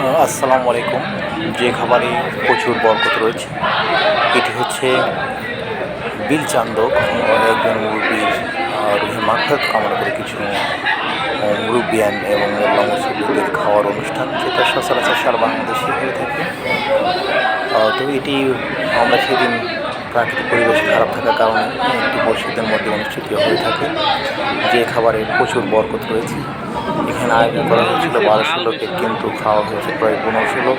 আসসালামু আলাইকুম। যে খাবারে প্রচুর বরকত রয়েছে, এটি হচ্ছে বিল চান্দক, একজন মুরব্বীর রুহে মাখাত কামনা করে কিছু মুরব্বিয়ান এবং মোল্লা খাওয়ার অনুষ্ঠান, যেটা সচরাচর সারা বাংলাদেশে হয়ে থাকে। তো এটি আমরা সেদিন প্রাকৃতিক পরিবেশ খারাপ থাকার কারণে একটি মসজিদের মধ্যে অনুষ্ঠিত হয়ে থাকে। যে খাবারে প্রচুর বরকত রয়েছে, এখানে আয়োজন করা হয়েছিল বারোশো লোকের, কিন্তু খাওয়া হয়েছে প্রায় পনেরোশো লোক।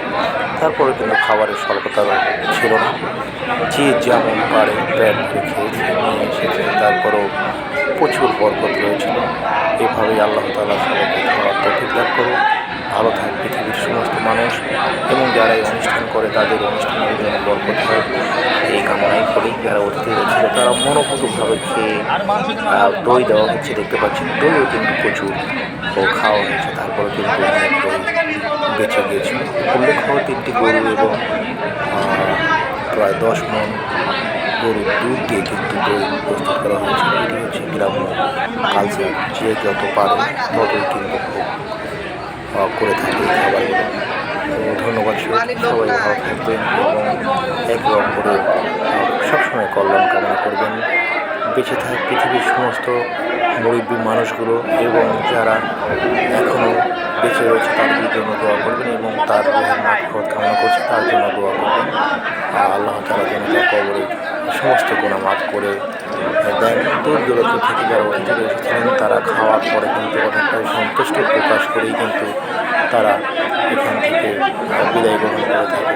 তারপরে কিন্তু খাবারের স্বল্পতা ছিল না। যে যেমন পারে প্যাট ভরে খেয়েছে, নিয়ে এসেছে, তারপরেও প্রচুর বরকত রয়েছিল এভাবেই আল্লাহ তালা সবাইকে খাওয়ার তফিক লাভ করুন। ভালো থাকে পৃথিবীর সমস্ত মানুষ, এবং যারা এই অনুষ্ঠান করে, তাদের অনুষ্ঠানের জন্য বরকত হয়। তারা মনোপুতভাবে খেয়ে দই দেওয়া হচ্ছে দেখতে পাচ্ছেন দইও কিন্তু প্রচুর ও খাওয়া হয়েছে তারপরে কিন্তু অনেক দই বেঁচে গিয়েছিল উল্লেখ হওয়া তিনটি গরু এবং প্রায় দশ মন গরুর দুধ দিয়ে কিন্তু দই প্রস্তুত করা হয়েছে। এটি হচ্ছে গ্রাম্য কালচার যে যত পারে ততই কিন্তু করে থাকে খাবারগুলো। ধন্যবাদ সবাই ভালো থাকবেন এবং একে অপরের আহ, সবসময় কল্যাণ কামনা করবেন। বেঁচে থাক পৃথিবীর সমস্ত মুরব্বী মানুষগুলো এবং যারা এখনও বেঁচে রয়েছে তাদের জন্য দোয়া করবেন এবং তার মাফত কামনা করছে, তার জন্য দোয়া করবেন। আর আল্লাহ তালা যেন তার কবরে সমস্ত গুণা মাফ করে দেন। দূর দূরত্ব থেকে যারা অতিথিরা এসেছিলেন তারা খাওয়ার পরে কিন্তু অনেকটাই সন্তুষ্ট প্রকাশ করেই কিন্তু তারা এখান থেকে বিদায় গ্রহণ করে থাকে।